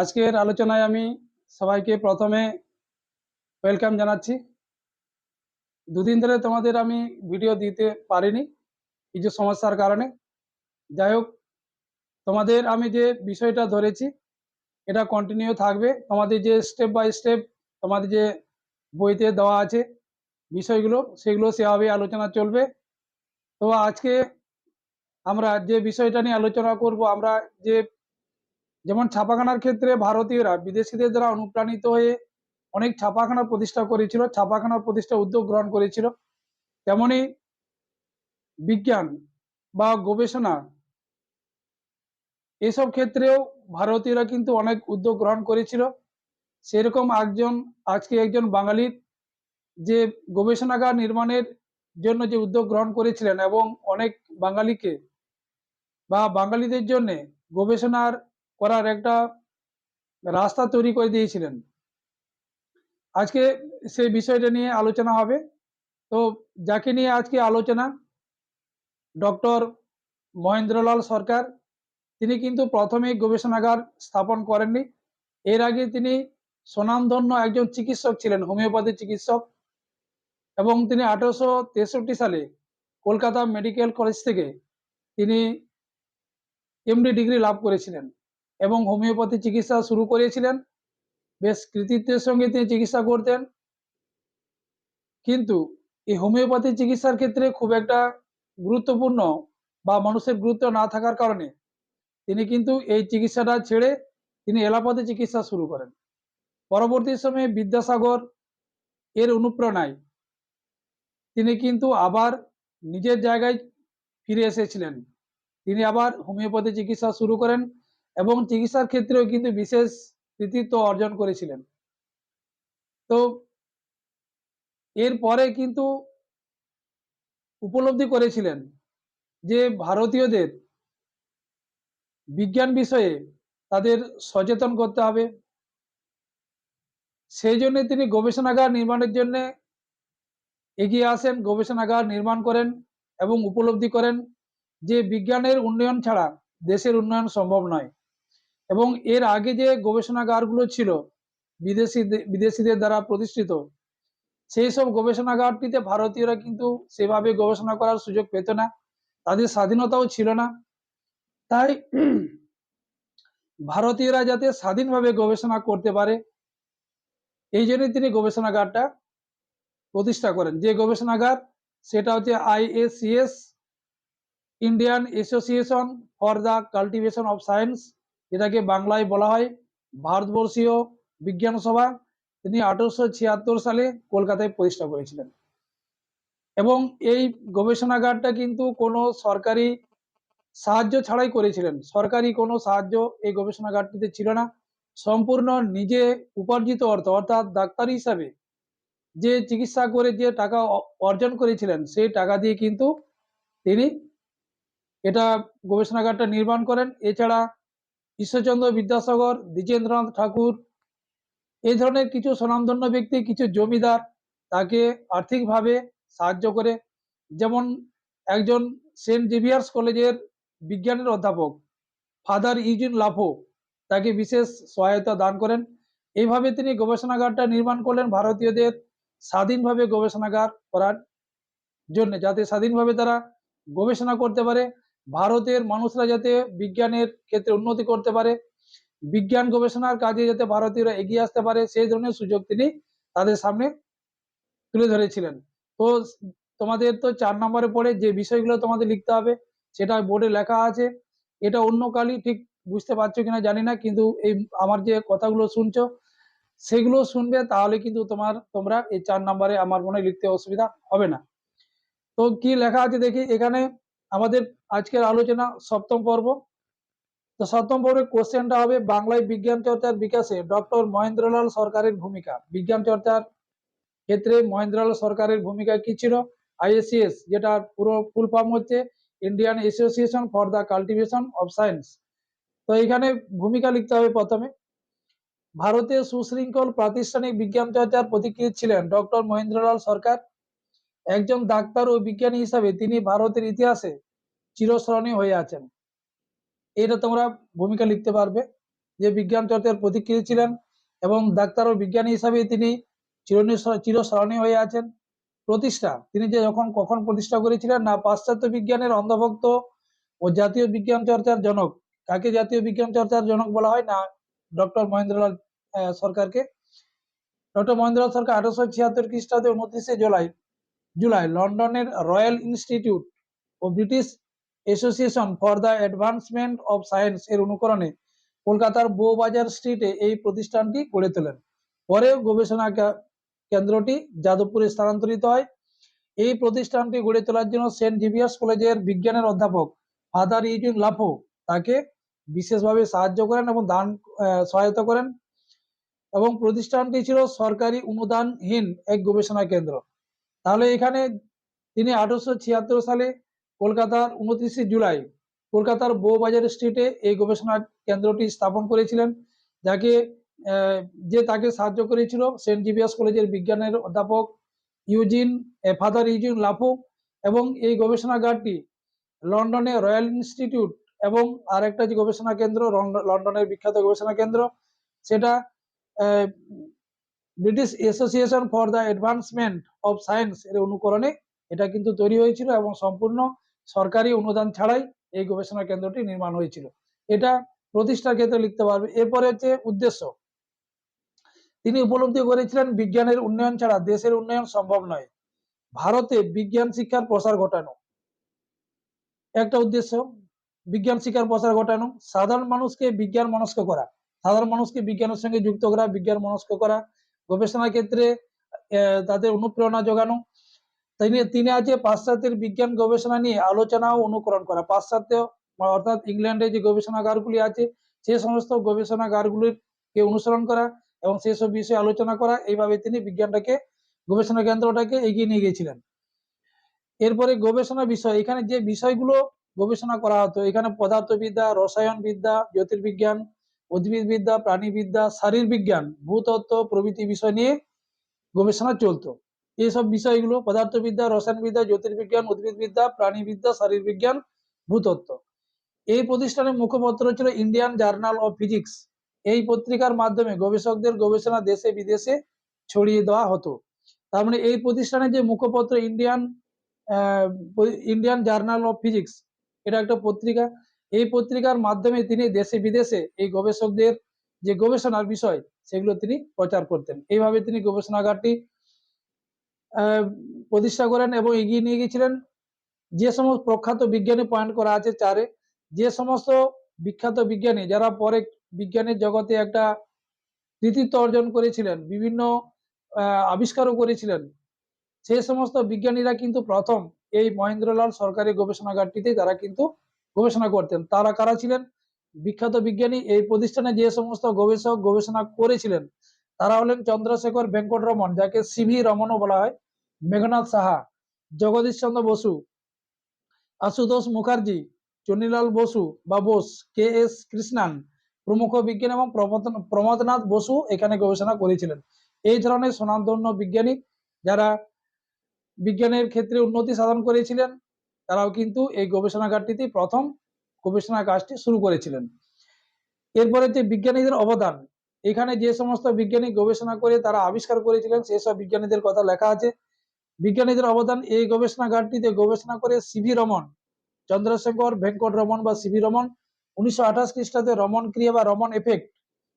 আজকের আলোচনায় আমি সবাইকে প্রথমে ওয়েলকাম জানাচ্ছি। দুদিন ধরে তোমাদের আমি ভিডিও দিতে পারিনি, কিছু সমস্যার কারণে। যাই হোক, তোমাদের আমি যে বিষয়টা ধরেছি, এটা কন্টিনিউ থাকবে। তোমাদের যে স্টেপ বাই স্টেপ তোমাদের যে বইতে দেওয়া আছে, বিষয়গুলো, সেগুলো সেভাবে আলোচনা চলবে। তো আজকে আমরা যে বিষয়টা নিয়ে আলোচনা করব, আমরা যে যেমন ছাপাখানার ক্ষেত্রে ভারতীয়রা, বিদেশিদের দ্বারা অনুপ্রাণিত হয়ে অনেক ছাপাখানা প্রতিষ্ঠা করেছিল, ছাপাখানা প্রতিষ্ঠা উদ্যোগ গ্রহণ করেছিল, তেমনি বিজ্ঞান বা গবেষণা এসব ক্ষেত্রেও ভারতীয়রা কিন্তু অনেক উদ্যোগ গ্রহণ করেছিল। সেরকম একজন, আজকে একজন বাঙালির যে গবেষণাগার নির্মাণের জন্য যে উদ্যোগ গ্রহণ করেছিলেন এবং অনেক বাঙালিকে বা বাঙালিদের জন্যে গবেষণার করার একটা রাস্তা তৈরি করে দিয়েছিলেন। আজকে সেই বিষয়টা নিয়ে আলোচনা হবে। তো যাকে নিয়ে আজকে আলোচনা, ডক্টর মহেন্দ্রলাল সরকার, তিনি কিন্তু প্রথমেই গবেষণাগার স্থাপন করেননি। এর আগে তিনি স্বনামধন্য একজন চিকিৎসক ছিলেন হোমিওপ্যাথি চিকিৎসক। এবং তিনি আঠারোশো তেষট্টি সালে কলকাতা মেডিকেল কলেজ থেকে তিনি এমডি ডিগ্রি লাভ করেছিলেন। এবং হোমিওপ্যাথি চিকিৎসা শুরু করেছিলেন। বেশ কৃতিত্বের সঙ্গে তিনি চিকিৎসা করতেন। কিন্তু এই হোমিওপ্যাথি চিকিৎসার ক্ষেত্রে খুব একটা গুরুত্বপূর্ণ বা মানুষের গুরুত্ব না থাকার কারণে তিনি কিন্তু এই চিকিৎসাটা ছেড়ে তিনি এলাপাতি চিকিৎসা শুরু করেন। পরবর্তী সময়ে বিদ্যাসাগর এর অনুপ্রেরণায় তিনি কিন্তু আবার নিজের জায়গায় ফিরে এসেছিলেন। তিনি আবার হোমিওপ্যাথি চিকিৎসা শুরু করেন। এবং চিকিৎসার ক্ষেত্রেও কিন্তু বিশেষ কৃতিত্ব অর্জন করেছিলেন। তো এরপরে কিন্তু উপলব্ধি করেছিলেন যে ভারতীয়দের বিজ্ঞান বিষয়ে তাদের সচেতন করতে হবে। সেই জন্য তিনি গবেষণাগার নির্মাণের জন্য এগিয়ে আসেন, গবেষণাগার নির্মাণ করেন এবং উপলব্ধি করেন যে বিজ্ঞানের উন্নয়ন ছাড়া দেশের উন্নয়ন সম্ভব নয়। এবং এর আগে যে গবেষণাগারগুলো ছিল, বিদেশি বিদেশিদের দ্বারা প্রতিষ্ঠিত, সেই সব গবেষণাগারটিতে ভারতীয়রা কিন্তু সেভাবে গবেষণা করার সুযোগ পেত না, তাদের স্বাধীনতাও ছিল না। তাই ভারতীয়রা যাতে স্বাধীনভাবে গবেষণা করতে পারে, এই জন্যই তিনি গবেষণাগারটা প্রতিষ্ঠা করেন। যে গবেষণাগার, সেটা হচ্ছে IACS Indian Association for the Cultivation of Science এটাকে বাংলায় বলা হয় ভারতবর্ষীয় বিজ্ঞান সভা। তিনি আঠারোশো ছিয়াত্তর সালে কলকাতায় প্রতিষ্ঠা করেছিলেন। এবং এই গবেষণাগারটা কিন্তু কোনো সরকারি সাহায্য ছাড়াই করেছিলেন। সরকারি কোনো সাহায্য এই গবেষণাগারটিতে ছিল না। সম্পূর্ণ নিজে উপার্জিত অর্থ, অর্থাৎ ডাক্তার হিসাবে যে চিকিৎসা করে যে টাকা অর্জন করেছিলেন, সেই টাকা দিয়ে কিন্তু তিনি এটা গবেষণাগারটা নির্মাণ করেন। এছাড়া ঈশ্বরচন্দ্র বিদ্যাসাগর, দ্বিজেন্দ্রনাথ ঠাকুর, এই ধরনের কিছু স্বনামধন্য ব্যক্তি, কিছু জমিদার তাকে আর্থিকভাবে সাহায্য করে। যেমন একজন সেন্ট জেভিয়ার্স কলেজের বিজ্ঞানের অধ্যাপক, ফাদার ইউজিন লাফো, তাকে বিশেষ সহায়তা দান করেন। এইভাবে তিনি গবেষণাগারটা নির্মাণ করলেন, ভারতীয়দের স্বাধীনভাবে গবেষণাগার করার জন্য, যাতে স্বাধীনভাবে তারা গবেষণা করতে পারে। ভারতের মানুষরা যাতে বিজ্ঞানের ক্ষেত্রে উন্নতি করতে পারে, বিজ্ঞান গবেষণার কাজে যাতে ভারতীয়রা এগিয়ে আসতে পারে, সেই ধরনের সুযোগ তিনি তাদের সামনে তুলে ধরেছিলেন। তো তোমাদের তো চার নম্বরে পড়ে যে বিষয়গুলো তোমাদের লিখতে হবে, সেটা বোর্ডে লেখা আছে। এটা অন্য কালই ঠিক বুঝতে পারছ কিনা জানি না, কিন্তু এই আমার যে কথাগুলো শুনছো, সেগুলো শুনবে, তাহলে কিন্তু তোমার, তোমরা এই চার নম্বরে আমার মনে লিখতে অসুবিধা হবে না। তো কি লেখা আছে দেখি, এখানে আমাদের আজকের আলোচনা সপ্তম পর্ব। তো সপ্তম পর্বের কোশ্চেনটা হবে বাংলায় বিজ্ঞান চর্চার বিকাশে ডক্টর মহেন্দ্রলাল সরকারের ভূমিকা। বিজ্ঞান চর্চার ক্ষেত্রে মহেন্দ্রলাল সরকারের ভূমিকা কি ছিল? আইএসিএস যেটা পুরো ফুল ফর্ম হচ্ছে Indian Association for the Cultivation of Science. তো এখানে ভূমিকা লিখতে হবে প্রথমে। ভারতে সুশৃঙ্খল প্রাতিষ্ঠানিক বিজ্ঞান চর্চার প্রতিক্রিয়া ছিলেন ডক্টর মহেন্দ্রলাল সরকার। একজন ডাক্তার ও বিজ্ঞানী হিসাবে তিনি ভারতের ইতিহাসে চিরস্মরণীয় হয়ে আছেন। এটা তোমরা ভূমিকা লিখতে পারবে যে বিজ্ঞান চর্চার প্রতিকৃতি ছিলেন এবং ডাক্তার ও বিজ্ঞানী হিসাবে তিনি চিরস্মরণীয় হয়ে আছেন। প্রতিষ্ঠা, তিনি যে যখন কখন প্রতিষ্ঠা করেছিলেন না পাশ্চাত্য বিজ্ঞানের অন্ধভক্ত ও জাতীয় বিজ্ঞান চর্চার জনক, কাকে জাতীয় বিজ্ঞান চর্চার জনক বলা হয় না, ডক্টর মহেন্দ্রলাল সরকারকে? ডক্টর মহেন্দ্রলাল সরকার আঠারোশো ছিয়াত্তর খ্রিস্টাব্দে উনত্রিশে জুলাই জুলাই, লন্ডনের Royal Institute O British Association for the Advancement of Science এর অনুকরণে কলকাতার বউবাজার স্ট্রিটে এই প্রতিষ্ঠানটি গড়ে তোলেন। পরে গবেষণা কেন্দ্রটি যাদবপুরে স্থানান্তরিত হয়। এই প্রতিষ্ঠানটি গড়ে তোলার জন্য সেন্ট জেভিয়ার্স কলেজের বিজ্ঞানের অধ্যাপক ফাদার ইউজিন লাফো তাকে বিশেষভাবে সাহায্য করেন এবং দান সহায়তা করেন এবং প্রতিষ্ঠানটি ছিল সরকারি অনুদানহীন এক গবেষণা কেন্দ্র। তাহলে এখানে তিনি আঠারোশো ছিয়াত্তর সালে কলকাতার উনত্রিশে জুলাই কলকাতার বউবাজার স্ট্রিটে এই গবেষণা কেন্দ্রটি স্থাপন করেছিলেন, যাকে যে তাকে সাহায্য করেছিল সেন্ট জিভিয়াস কলেজের বিজ্ঞানের অধ্যাপক ইউজিন ফাদার ইউজিন লাফো এবং এই গবেষণাগারটি লন্ডনে রয়্যাল ইনস্টিটিউট এবং আরেকটা যে গবেষণা কেন্দ্র লন্ডনের বিখ্যাত গবেষণা কেন্দ্র, সেটা British Association for the Advancement of Science এর অনুকরণে এটা কিন্তু তৈরি হয়েছিল এবং সম্পূর্ণ সরকারি অনুদান ছাড়াই এই গবেষণা কেন্দ্রটি নির্মাণ হয়েছিল। এটা প্রতিষ্ঠার ক্ষেত্রে লিখতে পারবে। এরপরে হচ্ছে উদ্দেশ্য। তিনি উপলব্ধি করেছিলেন, বিজ্ঞানের উন্নয়ন ছাড়া দেশের উন্নয়ন সম্ভব নয়। ভারতে বিজ্ঞান শিক্ষার প্রসার ঘটানো। একটা উদ্দেশ্য, বিজ্ঞান শিক্ষার প্রসার ঘটানো। সাধারণ মানুষকে বিজ্ঞান মনস্ক করা। সাধারণ মানুষকে বিজ্ঞানের সঙ্গে যুক্ত করা, বিজ্ঞান মনস্ক করা। গবেষণা ক্ষেত্রে তাদের অনুপ্রেরণা যোগানো। তিনি তিনি আছে পাশ্চাত্যের বিজ্ঞান গবেষণা নিয়ে আলোচনা ও অনুকরণ করা। পাশ্চাত্য, অর্থাৎ ইংল্যান্ডে যে গবেষণাগারগুলি আছে, সে সমস্ত গবেষণাগারগুলির কে অনুসরণ করা এবং সেসব বিষয়ে আলোচনা করা, এইভাবে তিনি বিজ্ঞানটাকে, গবেষণা কেন্দ্রটাকে এগিয়ে নিয়ে গিয়েছিলেন। এরপরে গবেষণা বিষয়। এখানে যে বিষয়গুলো গবেষণা করা হতো, এখানে পদার্থবিদ্যা রসায়ন বিদ্যা জ্যোতির্বিজ্ঞান উদ্ভিদবিদ্যা, প্রাণীবিদ্যা, শারীরবিজ্ঞান, ভূতত্ত্ব, প্রভৃতি বিষয় নিয়ে গবেষণা চলতো। এইসব বিষয়গুলো পদার্থবিদ্যা, রসায়নবিদ্যা, জ্যোতির্বিজ্ঞান, উদ্ভিদবিদ্যা, প্রাণীবিদ্যা, শারীরবিজ্ঞান, ভূতত্ত্ব। এই প্রতিষ্ঠানের মুখপত্র ছিল ইন্ডিয়ান জার্নাল অফ ফিজিক্স। এই পত্রিকার মাধ্যমে গবেষকদের গবেষণা দেশে বিদেশে ছড়িয়ে দেওয়া হতো। তার মানে এই প্রতিষ্ঠানের যে মুখপত্র Indian Indian Journal of Physics, এটা একটা পত্রিকা। এই পত্রিকার মাধ্যমে তিনি দেশে বিদেশে এই গবেষকদের যে গবেষণার বিষয়, সেগুলো তিনি প্রচার করতেন। এইভাবে তিনি গবেষণাগারটি প্রতিষ্ঠা করেন এবং এগিয়ে নিয়ে গিয়েছিলেন। যে সমস্ত প্রখ্যাত বিজ্ঞানী পয়েন্ট করা আছে চারে, যে সমস্ত বিখ্যাত বিজ্ঞানী যারা পরে বিজ্ঞানের জগতে একটা কৃতিত্ব অর্জন করেছিলেন, বিভিন্ন আবিষ্কারও করেছিলেন, সেই সমস্ত বিজ্ঞানীরা কিন্তু প্রথম এই মহেন্দ্রলাল সরকারি গবেষণাগারটিতে তারা কিন্তু গবেষণা করতেন। তারা কারা ছিলেন? বিখ্যাত বিজ্ঞানী এই প্রতিষ্ঠানে যে সমস্ত গবেষক গবেষণা করেছিলেন, তারা হলেন চন্দ্রশেখর ভেঙ্কট রমন যাকে সিভি রমনও বলা হয় মেঘনাথ সাহা, জগদীশ চন্দ্র বসু, আশুতোষ মুখার্জি চন্নীলাল বসু বা বোস, কে এস কৃষ্ণান, প্রমুখ বিজ্ঞানী এবং প্রমোদ- প্রমোদনাথ বসু এখানে গবেষণা করেছিলেন। এই ধরনের স্বনামধন্য বিজ্ঞানী যারা বিজ্ঞানের ক্ষেত্রে উন্নতি সাধন করেছিলেন তারাও কিন্তু এই গবেষণাগারটিতে প্রথম গবেষণা কাজটি শুরু করেছিলেন। এরপরে যে বিজ্ঞানীদের অবদান, এখানে যে সমস্ত বিজ্ঞানী গবেষণা করে তারা আবিষ্কার করেছিলেন, সেই সব বিজ্ঞানীদের কথা লেখা আছে। বিজ্ঞানীদের অবদান, এই গবেষণাগারটিতে গবেষণা করে সিভি রমন, চন্দ্রশেখর ভেঙ্কট রমন বা সিভি রমন, উনিশশো আঠাশ খ্রিস্টাব্দে রমন ক্রিয়া বা রমন এফেক্ট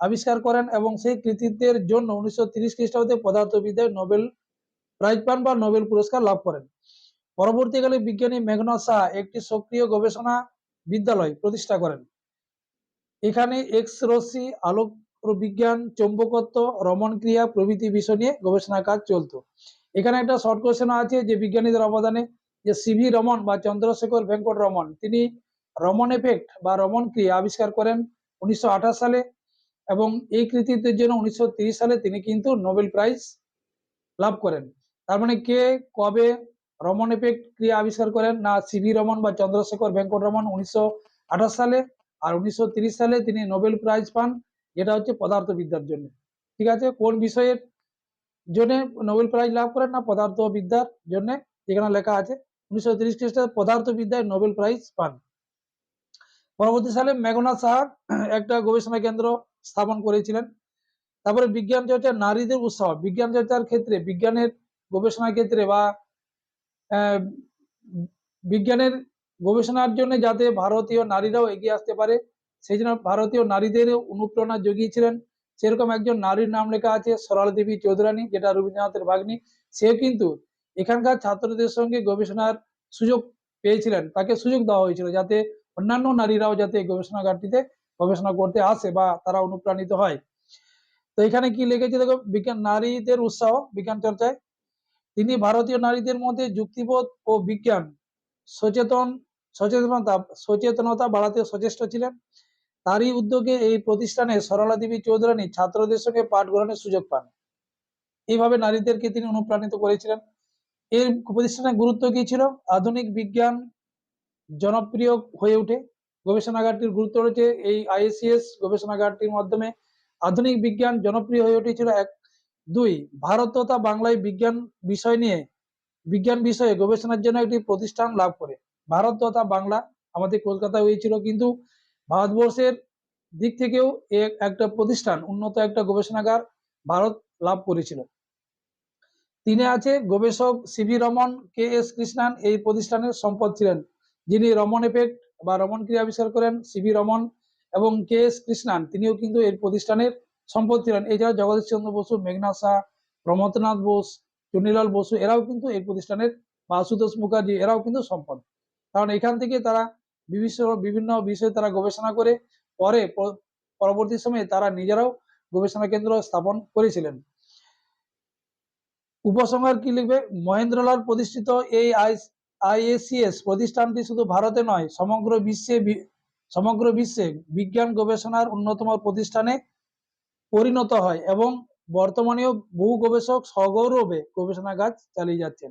আবিষ্কার করেন এবং সেই কৃতিত্বের জন্য উনিশশো তিরিশ খ্রিস্টাব্দে পদার্থবিদ্যায় নোবেল প্রাইজ পান বা নোবেল পুরস্কার লাভ করেন। পরবর্তীকালে বিজ্ঞানী মেঘনাথ সাহা একটি সক্রিয় গবেষণা বিদ্যালয় প্রতিষ্ঠা করেন। এখানে এক্স রশ্মি আলোক বিজ্ঞান চৌম্বকত্ব রমন ক্রিয়া প্রভৃতি বিষয় নিয়ে গবেষণা কাজ চলতো। এখানে একটা শর্ট কোশ্চেন আছে যে বিজ্ঞানীদের অবদানে যে সিভি রমন বা চন্দ্রশেখর ভেঙ্কট রমন তিনি রমন এফেক্ট বা রমন ক্রিয়া আবিষ্কার করেন উনিশশো আঠাশ সালে এবং এই কৃতিত্বের জন্য উনিশশো সালে তিনি কিন্তু নোবেল প্রাইজ লাভ করেন। তার মানে কে, কবে রমন এফেক্ট ক্রিয়া আবিষ্কার করেন না সিভি রমন বা চন্দ্রশেখর ভেঙ্কট রমন উনিশশো সালে আর উনিশশো সালে তিনি নোবেল প্রাইজ পান, যেটা হচ্ছে পদার্থবিদ্যার জন্য। ঠিক আছে? কোন বিষয়ের জন্য নোবেল প্রাইজ লাভ করেন না? পদার্থবিদ্যার জন্য এখানে লেখা আছে, উনিশশো তিরিশ খ্রিস্টাব্দে পদার্থবিদ্যায় নোবেল প্রাইজ পান। পরবর্তী সালে মেঘনাথ সাহা একটা গবেষণা কেন্দ্র স্থাপন করেছিলেন। তারপরে বিজ্ঞান চর্চা নারীদের উৎসাহ বিজ্ঞান চর্চার ক্ষেত্রে, বিজ্ঞানের গবেষণার ক্ষেত্রে বা বিজ্ঞানের গবেষণার জন্য যাতে ভারতীয় নারীরাও এগিয়ে আসতে পারে, সেই জন্য ভারতীয় নারীদের অনুপ্রেরণা জগিয়েছিলেন। সেরকম একজন নারীর নাম লেখা আছে সরলা দেবী চৌধুরানী, যেটা রবীন্দ্রনাথের ভাগ্নি। সেও কিন্তু এখানকার ছাত্রদের সঙ্গে গবেষণার সুযোগ পেয়েছিলেন। তাকে সুযোগ দেওয়া হয়েছিল যাতে অন্যান্য নারীরাও যাতে গবেষণাগারটিতে গবেষণা করতে আসে বা তারা অনুপ্রাণিত হয়। তো এখানে কি লিখেছে দেখো, বিজ্ঞান, নারীদের উৎসাহ বিজ্ঞান চর্চায়। তিনি ভারতীয় নারীদের মধ্যে যুক্তিবোধ ও বিজ্ঞান, সচেতন, সচেতনতা সচেতনতা বাড়াতে সচেষ্ট ছিলেন। তারই উদ্যোগে এই প্রতিষ্ঠানে সরলা দেবী চৌধুরানী ছাত্রদের সঙ্গে পাঠ গ্রহণের সুযোগ পান। এইভাবে নারীদেরকে তিনি অনুপ্রাণিত করেছিলেন। এর প্রতিষ্ঠানের গুরুত্ব কি ছিল? আধুনিক বিজ্ঞান জনপ্রিয় হয়ে ওঠে। গবেষণাগারটির গুরুত্ব রয়েছে। এই আইএসিএস গবেষণাগারটির মাধ্যমে আধুনিক বিজ্ঞান জনপ্রিয় হয়ে উঠেছিল এক দুই, ভারত তথা বাংলায় বিজ্ঞান বিষয় নিয়ে, বিজ্ঞান বিষয়ে গবেষণার জন্য একটি প্রতিষ্ঠান লাভ করে। ভারত তথা বাংলা আমাদের কলকাতায় হয়েছিল, কিন্তু ভারতবর্ষের দিক থেকেও একটা প্রতিষ্ঠান, উন্নত একটা গবেষণাগার ভারত লাভ করেছিল। তিনি আছে, গবেষক CV Raman, K S Krishnan এই প্রতিষ্ঠানের সম্পদ ছিলেন। যিনি রমন এফেক্ট বা রমন ক্রিয়া আবিষ্কার করেন, সিভি রমন এবং কে এস কৃষ্ণান, তিনিও কিন্তু এর প্রতিষ্ঠানের সম্পদ ছিলেন এছাড়া জগদীশ চন্দ্র বসু মেঘনাথ শাহ, প্রমথনাথ বোস, চুনিলাল বসু, এরাও কিন্তু এই প্রতিষ্ঠানের বা আশুতোষ মুখার্জি, এরাও কিন্তু সম্পদ। কারণ এখান থেকে তারা বিভিন্ন বিভিন্ন বিষয়ে তারা গবেষণা করে, পরে পরবর্তী সময়ে তারা নিজেরাও গবেষণা কেন্দ্র স্থাপন করেছিলেন। উপসংহার কি লিখবে? মহেন্দ্রলাল প্রতিষ্ঠিত এই আইএসিএস প্রতিষ্ঠানটি শুধু ভারতে নয়, সমগ্র বিশ্বে সমগ্র বিশ্বে বিজ্ঞান গবেষণার অন্যতম প্রতিষ্ঠানে পরিণত হয় এবং বর্তমানেও বহু গবেষক সগৌরবে গবেষণা কাজ চালিয়ে যাচ্ছেন।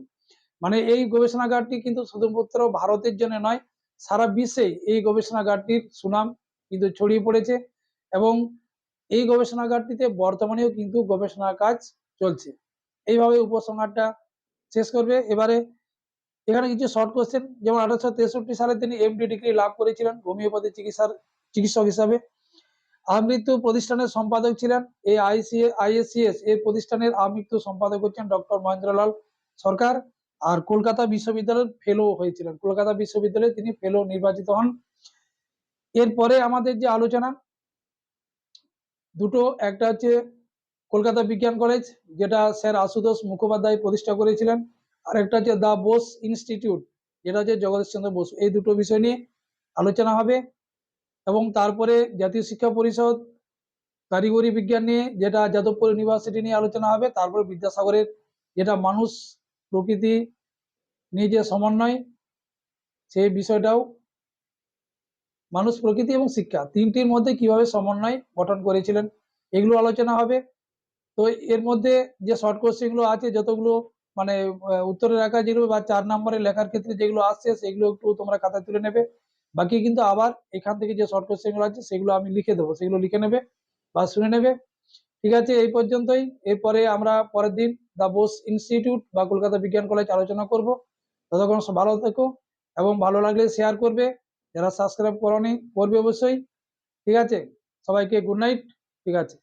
মানে এই গবেষণাগারটি কিন্তু শুধুমাত্র ভারতের জন্য নয়, সারা বিশ্বে এই গবেষণাগারটির সুনাম কিন্তু ছড়িয়ে পড়েছে এবং এই গবেষণাগারটিতে বর্তমানেও কিন্তু গবেষণা কাজ চলছে। এইভাবে উপসংহারটা শেষ করবে। এবারে এখানে কিছু শর্ট কোশ্চেন যেমন আঠারোশো তেষট্টি সালে তিনি এমডি ডিগ্রি লাভ করেছিলেন হোমিওপ্যাথি চিকিৎসার চিকিৎসক হিসাবে। আমৃত্যু প্রতিষ্ঠানের সম্পাদক ছিলেন। এই আইসি আইএসসিএস এর প্রতিষ্ঠানের আমৃত্যু সম্পাদক হচ্ছেন ডক্টর মহেন্দ্রলাল সরকার। আর কলকাতা বিশ্ববিদ্যালয়ের ফেলো হয়েছিলেন। কলকাতা বিশ্ববিদ্যালয়ে তিনি ফেলো নির্বাচিত হন। এরপরে আমাদের যে আলোচনা, দুটো, একটা হচ্ছে কলকাতা বিজ্ঞান কলেজ, যেটা স্যার আশুতোষ মুখোপাধ্যায় প্রতিষ্ঠা করেছিলেন। আর একটা হচ্ছে দা বোস ইনস্টিটিউট, যেটা হচ্ছে জগদীশ চন্দ্র বসু। এই দুটো বিষয় নিয়ে আলোচনা হবে। এবং তারপরে জাতীয় শিক্ষা পরিষদ কারিগরি বিজ্ঞান নিয়ে যেটা যাদবপুর ইউনিভার্সিটি নিয়ে আলোচনা হবে, তারপর বিদ্যাসাগরের যেটা মানুষ প্রকৃতি নিয়ে যে সমন্বয়, সেই বিষয়টাও মানুষ প্রকৃতি এবং শিক্ষা তিনটির মধ্যে কীভাবে সমন্বয় গঠন করেছিলেন এগুলো আলোচনা হবে। তো এর মধ্যে যে শর্ট কোশ্চেনগুলো আছে, যতগুলো মানে উত্তরে রাখা যেগুলো বা চার নম্বরে লেখার ক্ষেত্রে যেগুলো আসছে, সেগুলো একটু তোমরা খাতায় তুলে নেবে। বাকি কিন্তু আবার এখান থেকে যে শর্ট কোশ্চেনগুলো আছে, সেগুলো আমি লিখে দেবো। সেগুলো লিখে নেবে বা শুনে নেবে। ঠিক আছে, এই পর্যন্তই। এরপরে আমরা পরের দিন দা বোস ইনস্টিটিউট বা কলকাতা বিজ্ঞান কলেজ আলোচনা করব। ততক্ষণ ভালো থেকো এবং ভালো লাগলে শেয়ার করবে। যারা সাবস্ক্রাইব করনি, করবে অবশ্যই। ঠিক আছে, সবাইকে গুড নাইট ঠিক আছে।